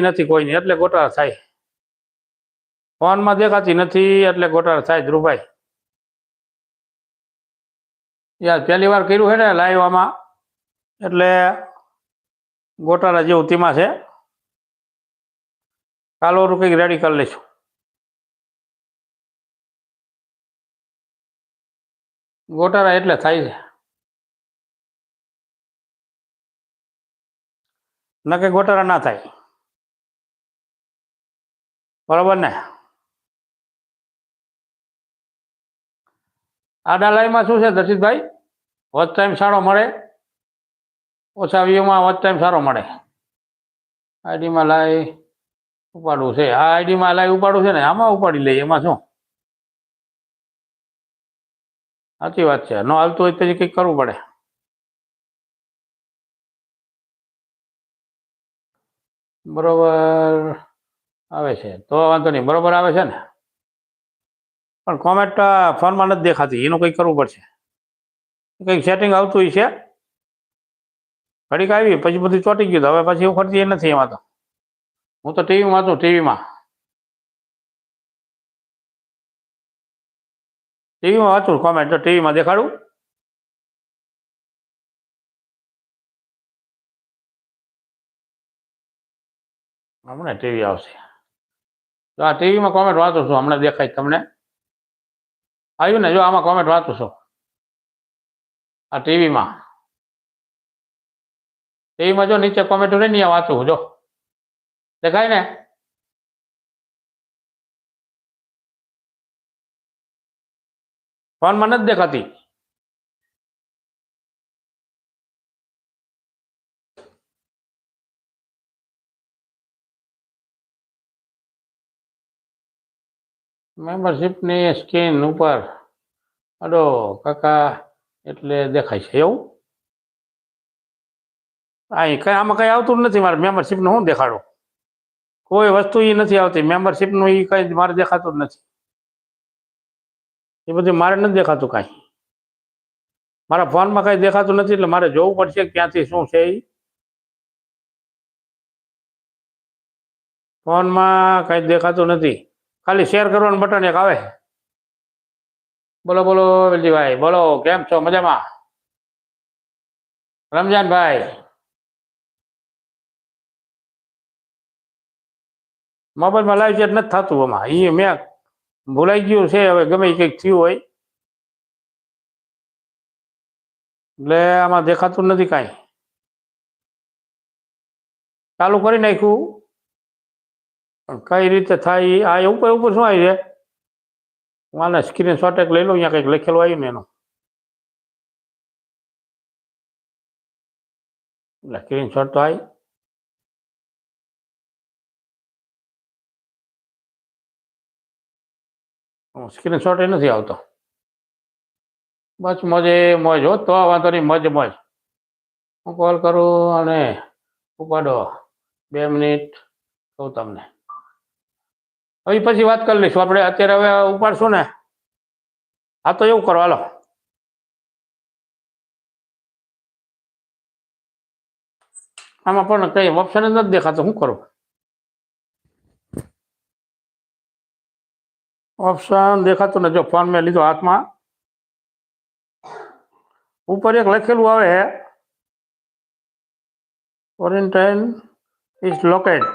નથી કોઈની, એટલે ગોટાળા થાય. ફોનમાં દેખાતી નથી, એટલે ગોટાળા થાય, ધ્રુવભાઈ. યાર, પહેલી વાર કર્યું છે ને લાઈવ આમાં. એટલે ગોટાળા જેવું તેમાં છે. કાલોરું કંઈક રેડી કરી લઈશું. ગોટાળા એટલે થાય છે. નકે ગોટાળા ના થાય. બરોબર ને? આડા લાઈમાં શું છે દર્શિતભાઈ? વચ ટાઈમ સારો મળે? ઓછા વ્યૂમાં વચ ટાઈમ સારો મળે. આઈડીમાં લાઈ ઉપાડવું છે. આ આઈડીમાં લાઈ ઉપાડવું છે ને? આમાં ઉપાડી લઈએ. એમાં શું? સાચી વાત છે. ન હાલતું હોય પછી કંઈક કરવું પડે. બરોબર. આવે છે. તો વાંધો નહીં. બરોબર આવે છે ને? પણ કોમેન્ટ ફોનમાં નથી દેખાતી. એનું કંઈક કરવું પડશે. કંઈક સેટિંગ આવતું છે ઘડીક આવી, પછી બધું ચોંટી ગયું. હવે પછી એવું એ નથી એમાં તો. હું તો ટીવીમાં હતું ટીવીમાં ટીવીમાં વાંચું કોમેન્ટ તો ટીવીમાં દેખાડું. હમણાં ટીવી આવશે. તો આ ટીવીમાં કોમેન્ટ વાંચો છું, હમણાં દેખાય તમને. આવ્યું ને, જો આમાં કોમેન્ટ વાંચું છું. આ ટીવીમાં. ટીવીમાં જો નીચે કોમેન્ટ રહી ને વાંચવું જો. દેખાય ને? ફોનમાં નથી દેખાતી. મેમ્બરશીપની સ્કીન ઉપર અડો કાકા એટલે દેખાય છે એવું? અહીં કઈ આમાં કઈ આવતું નથી મારે મેમ્બરશીપનું હું દેખાડું? કોઈ વસ્તુ એ નથી આવતી. મેમ્બરશીપનું એ કઈ મારે દેખાતું નથી. એ બધું મારે નથી દેખાતું કાંઈ. મારા ફોનમાં કઈ દેખાતું નથી એટલે મારે જોવું પડશે ક્યાંથી શું છે એ ફોનમાં કઈ દેખાતું નથી. ખાલી શેર કરવાનું બટન એક આવે. બોલો બોલો, વેલજીભાઈ, બોલો, કેમ છો? મજામાં? રમજાનભાઈ. મોબાઈલમાં લાઈવ ચેટ નથી થતું આમાં. એ મેં ભૂલાઈ ગયું છે, હવે ગમે કંઈક થયું હોય. એટલે આમાં દેખાતું નથી કાંઈ. ચાલુ કરી નાખ્યું. પણ કઈ રીતે થાય આ આ ઉપર ઉપર શું આવી છે હું આને સ્ક્રીન શોટ એક લઈ લઉં, અહીંયા કંઈક લખેલું આવ્યું ને એનું. એટલે સ્ક્રીન શોટ તો આવી. સ્ક્રીન શોટ એ નથી આવતો. બસ મજે મોજ હો, તો વાંધો નહીં, મજ મોજ. હું કોલ કરું અને ઉપાડો. બે મિનિટ, કહું તમને. હવે પછી વાત કરી લઈશું. આપણે અત્યારે હવે ઉપાડશું ને? હા, તો એવું કરો, હાલો. આમાં પણ કઈ ઓપ્શન જ નથી દેખાતો. શું કરું? ઓપ્શન દેખાતું ને જો ફોન મેં લીધો હાથમાં. ઉપર એક લખેલું આવે. Quarantine is locate